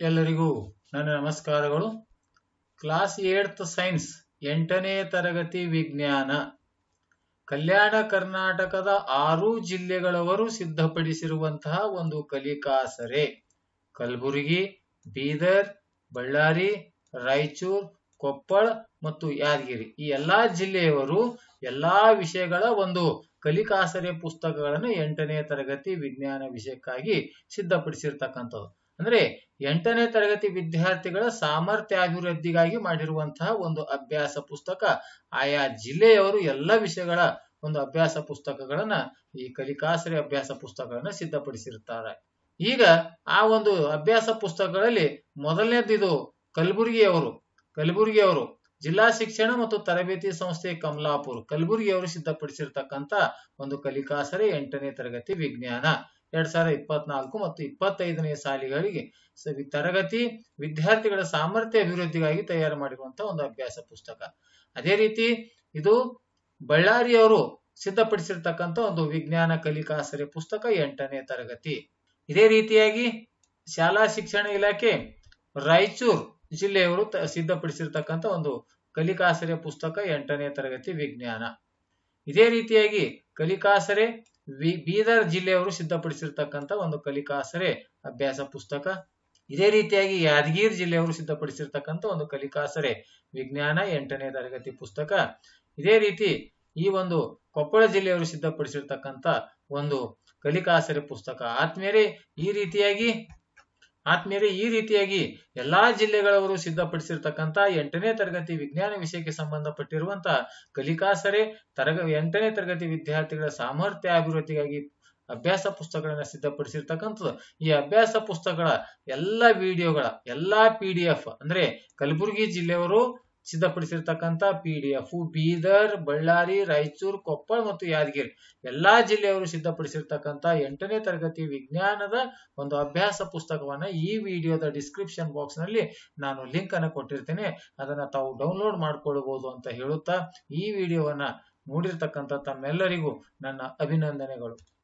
ಎಲ್ಲರಿಗೂ ನನ್ನ ನಮಸ್ಕಾರಗಳು. ಕ್ಲಾಸ್ ಏಳ್ತ್ ಸೈನ್ಸ್ ಎಂಟನೇ ತರಗತಿ ವಿಜ್ಞಾನ. ಕಲ್ಯಾಣ ಕರ್ನಾಟಕದ ಆರು ಜಿಲ್ಲೆಗಳವರು ಸಿದ್ಧಪಡಿಸಿರುವಂತಹ ಒಂದು ಕಲಿಕಾಸರೆ. ಕಲಬುರಗಿ, ಬೀದರ್, ಬಳ್ಳಾರಿ, ರಾಯಚೂರ್, ಕೊಪ್ಪಳ ಮತ್ತು ಯಾದಗಿರಿ. ಈ ಎಲ್ಲಾ ಜಿಲ್ಲೆಯವರು ಎಲ್ಲಾ ವಿಷಯಗಳ ಒಂದು ಕಲಿಕಾಸರೆ ಪುಸ್ತಕಗಳನ್ನು ಎಂಟನೇ ತರಗತಿ ವಿಜ್ಞಾನ ವಿಷಯಕ್ಕಾಗಿ ಸಿದ್ಧಪಡಿಸಿರ್ತಕ್ಕಂಥದ್ದು. ಅಂದ್ರೆ ಎಂಟನೇ ತರಗತಿ ವಿದ್ಯಾರ್ಥಿಗಳ ಸಾಮರ್ಥ್ಯ ಅಭಿವೃದ್ಧಿಗಾಗಿ ಮಾಡಿರುವಂತಹ ಒಂದು ಅಭ್ಯಾಸ ಪುಸ್ತಕ. ಆಯಾ ಜಿಲ್ಲೆಯವರು ಎಲ್ಲ ವಿಷಯಗಳ ಒಂದು ಅಭ್ಯಾಸ ಪುಸ್ತಕಗಳನ್ನ ಈ ಕಲಿಕಾಸರಿ ಅಭ್ಯಾಸ ಪುಸ್ತಕಗಳನ್ನ ಸಿದ್ಧಪಡಿಸಿರುತ್ತಾರೆ. ಈಗ ಆ ಒಂದು ಅಭ್ಯಾಸ ಪುಸ್ತಕಗಳಲ್ಲಿ ಮೊದಲನೇದ್ದು ಇದು ಕಲಬುರಗಿಯವರು. ಕಲಬುರಗಿಯವರು ಜಿಲ್ಲಾ ಶಿಕ್ಷಣ ಮತ್ತು ತರಬೇತಿ ಸಂಸ್ಥೆ ಕಮಲಾಪುರ್ ಕಲಬುರಗಿಯವರು ಸಿದ್ಧಪಡಿಸಿರ್ತಕ್ಕಂತ ಒಂದು ಕಲಿಕಾಸರಿ ಎಂಟನೇ ತರಗತಿ ವಿಜ್ಞಾನ. ಎರಡ್ ಸಾವಿರದ ಇಪ್ಪತ್ನಾಲ್ಕು ಮತ್ತು ಇಪ್ಪತ್ತೈದನೇ ಸಾಲಿಗಳಿಗೆ ತರಗತಿ ವಿದ್ಯಾರ್ಥಿಗಳ ಸಾಮರ್ಥ್ಯ ಅಭಿವೃದ್ಧಿಗಾಗಿ ತಯಾರು ಮಾಡಿರುವಂತಹ ಒಂದು ಅಭ್ಯಾಸ ಪುಸ್ತಕ. ಅದೇ ರೀತಿ ಇದು ಬಳ್ಳಾರಿಯವರು ಸಿದ್ಧಪಡಿಸಿರ್ತಕ್ಕಂಥ ಒಂದು ವಿಜ್ಞಾನ ಕಲಿಕಾಸರೆ ಪುಸ್ತಕ ಎಂಟನೇ ತರಗತಿ. ಇದೇ ರೀತಿಯಾಗಿ ಶಾಲಾ ಶಿಕ್ಷಣ ಇಲಾಖೆ ರಾಯಚೂರು ಜಿಲ್ಲೆಯವರು ಸಿದ್ಧಪಡಿಸಿರ್ತಕ್ಕಂಥ ಒಂದು ಕಲಿಕಾಸರೆ ಪುಸ್ತಕ ಎಂಟನೇ ತರಗತಿ ವಿಜ್ಞಾನ. ಇದೇ ರೀತಿಯಾಗಿ ಕಲಿಕಾಸರೆ ಬೀದರ್ ಜಿಲ್ಲೆಯವರು ಸಿದ್ಧಪಡಿಸಿರ್ತಕ್ಕಂಥ ಒಂದು ಕಲಿಕಾಸರೆ ಅಭ್ಯಾಸ ಪುಸ್ತಕ. ಇದೇ ರೀತಿಯಾಗಿ ಯಾದಗಿರಿ ಜಿಲ್ಲೆಯವರು ಸಿದ್ಧಪಡಿಸಿರ್ತಕ್ಕಂಥ ಒಂದು ಕಲಿಕಾಸರೆ ವಿಜ್ಞಾನ ಎಂಟನೇ ತರಗತಿ ಪುಸ್ತಕ. ಇದೇ ರೀತಿ ಈ ಒಂದು ಕೊಪ್ಪಳ ಜಿಲ್ಲೆಯವರು ಸಿದ್ಧಪಡಿಸಿರ್ತಕ್ಕಂಥ ಒಂದು ಕಲಿಕಾಸರೆ ಪುಸ್ತಕ. ಆದ್ಮೇಲೆ ಈ ರೀತಿಯಾಗಿ ಆದ್ಮೇಲೆ ಈ ರೀತಿಯಾಗಿ ಎಲ್ಲಾ ಜಿಲ್ಲೆಗಳವರು ಸಿದ್ಧಪಡಿಸಿರ್ತಕ್ಕಂಥ ಎಂಟನೇ ತರಗತಿ ವಿಜ್ಞಾನ ವಿಷಯಕ್ಕೆ ಸಂಬಂಧಪಟ್ಟಿರುವಂತಹ ಕಲಿಕಾಸರೆ, ತರಗ, ಎಂಟನೇ ತರಗತಿ ವಿದ್ಯಾರ್ಥಿಗಳ ಸಾಮರ್ಥ್ಯ ಅಭಿವೃದ್ಧಿಗಾಗಿ ಅಭ್ಯಾಸ ಪುಸ್ತಕಗಳನ್ನ ಸಿದ್ಧಪಡಿಸಿರ್ತಕ್ಕಂಥದ್ದು. ಈ ಅಭ್ಯಾಸ ಪುಸ್ತಕಗಳ ಎಲ್ಲ ವಿಡಿಯೋಗಳ, ಎಲ್ಲಾ ಪಿ ಅಂದ್ರೆ ಕಲಬುರಗಿ ಜಿಲ್ಲೆಯವರು ಸಿದ್ಧಪಡಿಸಿರ್ತಕ್ಕಂಥ P D F, Bidar, Ballari, Raichur, Koppal ಮತ್ತು ಯಾದಗಿರಿ. ಎಲ್ಲಾ ಜಿಲ್ಲೆಯವರು ಸಿದ್ಧಪಡಿಸಿರ್ತಕ್ಕಂಥ ಎಂಟನೇ ತರಗತಿ ವಿಜ್ಞಾನದ ಒಂದು ಅಭ್ಯಾಸ ಪುಸ್ತಕವನ್ನ ಈ ವಿಡಿಯೋದ ಡಿಸ್ಕ್ರಿಪ್ಷನ್ ಬಾಕ್ಸ್ನಲ್ಲಿ ನಾನು ಲಿಂಕ್ ಅನ್ನು ಕೊಟ್ಟಿರ್ತೇನೆ. ಅದನ್ನ ತಾವು ಡೌನ್ಲೋಡ್ ಮಾಡ್ಕೊಳ್ಬಹುದು ಅಂತ ಹೇಳುತ್ತಾ ಈ ವಿಡಿಯೋವನ್ನ ನೋಡಿರ್ತಕ್ಕಂಥ ತಮ್ಮೆಲ್ಲರಿಗೂ ನನ್ನ ಅಭಿನಂದನೆಗಳು.